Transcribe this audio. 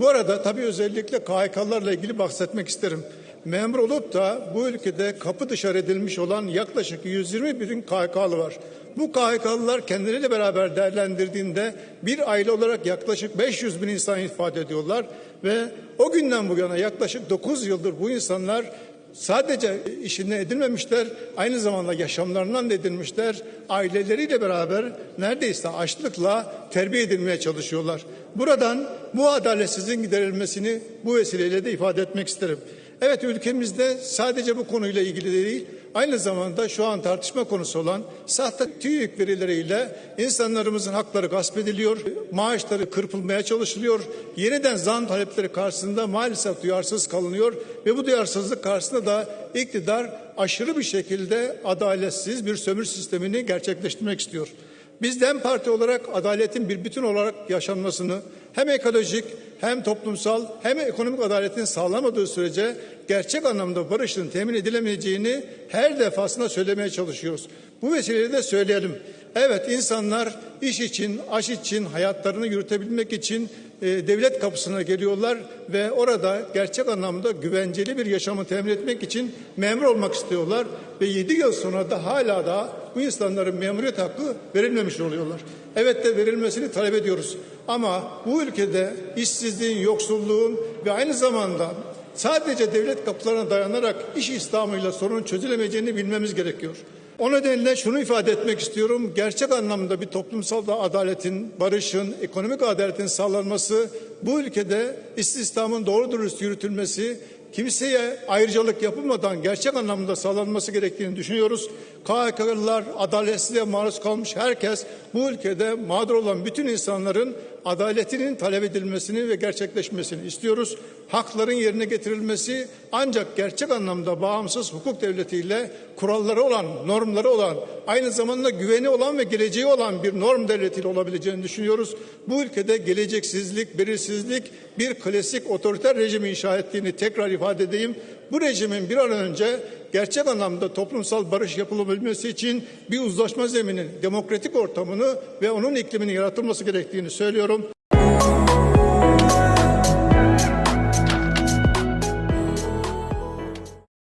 Bu arada tabii özellikle KHK'larla ilgili bahsetmek isterim. Memur olup da bu ülkede kapı dışarı edilmiş olan yaklaşık 120 bin KHK'lı var. Bu KHK'lılar kendileriyle beraber değerlendirdiğinde bir aile olarak yaklaşık 500 bin insan ifade ediyorlar ve o günden bu yana yaklaşık 9 yıldır bu insanlar sadece işinden edilmemişler, aynı zamanda yaşamlarından da edilmişler. Aileleriyle beraber neredeyse açlıkla terbiye edilmeye çalışıyorlar. Buradan bu adaletsizliğin giderilmesini bu vesileyle de ifade etmek isterim. Evet ülkemizde sadece bu konuyla ilgili değil, aynı zamanda şu an tartışma konusu olan sahte TÜİK verileriyle insanlarımızın hakları gasp ediliyor, maaşları kırpılmaya çalışılıyor, yeniden zam talepleri karşısında maalesef duyarsız kalınıyor ve bu duyarsızlık karşısında da iktidar aşırı bir şekilde adaletsiz bir sömürü sistemini gerçekleştirmek istiyor. Biz DEM Parti olarak adaletin bir bütün olarak yaşanmasını hem ekolojik hem toplumsal hem ekonomik adaletin sağlamadığı sürece gerçek anlamda barışın temin edilemeyeceğini her defasında söylemeye çalışıyoruz. Bu vesileyle de söyleyelim. Evet insanlar iş için, aş için, hayatlarını yürütebilmek için devlet kapısına geliyorlar ve orada gerçek anlamda güvenceli bir yaşamı temin etmek için memur olmak istiyorlar ve 7 yıl sonra da hala da bu insanların memuriyet hakkı verilmemiş oluyorlar. Evet de verilmesini talep ediyoruz. Ama bu ülkede işsizliğin, yoksulluğun ve aynı zamanda sadece devlet kapılarına dayanarak iş İslam'ıyla sorun çözülemeyeceğini bilmemiz gerekiyor. O nedenle şunu ifade etmek istiyorum. Gerçek anlamda bir toplumsal da adaletin, barışın, ekonomik adaletin sağlanması, bu ülkede istihdamın doğru dürüst yürütülmesi, kimseye ayrıcalık yapılmadan gerçek anlamda sağlanması gerektiğini düşünüyoruz. KHK'lılar, adaletsizliğe maruz kalmış herkes bu ülkede mağdur olan bütün insanların adaletinin talep edilmesini ve gerçekleşmesini istiyoruz. Hakların yerine getirilmesi ancak gerçek anlamda bağımsız hukuk devletiyle kuralları olan, normları olan, aynı zamanda güveni olan ve geleceği olan bir norm devletiyle olabileceğini düşünüyoruz. Bu ülkede geleceksizlik, belirsizlik bir klasik otoriter rejim inşa ettiğini tekrar ifade edeyim. Bu rejimin bir an önce gerçek anlamda toplumsal barış yapılabilmesi için bir uzlaşma zemini, demokratik ortamını ve onun iklimini yaratılması gerektiğini söylüyorum.